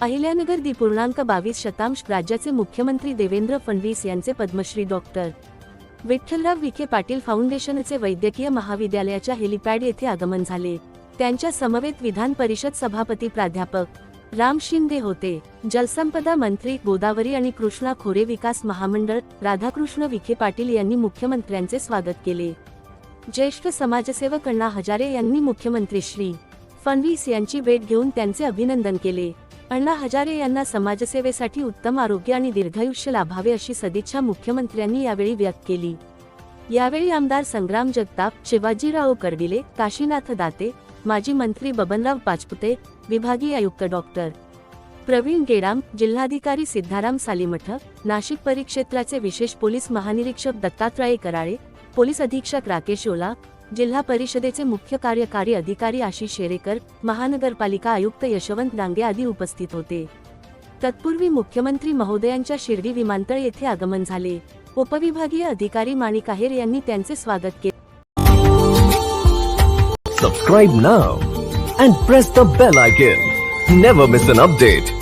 अहिल्यानगर दि पूर्णांक बावीस शतांश राज्याचे मुख्यमंत्री देवेंद्र फडणवीस यांचे पद्मश्री डॉक्टर विठ्ठलराव विखे पाटील फाउंडेशनचे वैद्यकीय महाविद्यालयाच्या हेलिपॅड येथे आगमन झाले. त्यांच्या समवेत विधान परिषद सभापती प्राध्यापक राम शिंदे होते. जलसंपदा मंत्री गोदावरी आणि कृष्णा खोरे विकास महामंडळ राधाकृष्ण विखे पाटील यांनी मुख्यमंत्र्यांचे स्वागत केले. ज्येष्ठ समाजसेवक अण्णा हजारे यांनी मुख्यमंत्री श्री फडणवीस यांची भेट घेऊन त्यांचे अभिनंदन केले. अण्णा हजारे यांना समाजसेवेसाठी उत्तम आरोग्य आणि दीर्घायुष्य लाभावे अशी सदिच्छा मुख्यमंत्र्यांनी यावेळी व्यक्त केली. यावेळी आमदार संग्राम जगताप शिवाजीराव करडिले काशीनाथ दाते माजी मंत्री बबनराव पाचपुते विभागीय आयुक्त डॉक्टर प्रवीण गेडाम जिल्हाधिकारी सिद्धाराम सालीमठ नाशिक परिक्षेत्राचे विशेष पोलीस महानिरीक्षक दत्तात्रय कराळे पोलीस अधीक्षक राकेश ओला जिल्हा परिषदेचे मुख्य कार्यकारी अधिकारी आशिष शेरेकर महानगरपालिका आयुक्त यशवंत डांगे आदी उपस्थित होते. तत्पूर्वी मुख्यमंत्री महोदयांच्या शिर्डी विमानतळ येथे आगमन झाले. उपविभागीय अधिकारी माणिक आहेर यांनी त्यांचे स्वागत केले subscribe now and press the bell icon never miss an update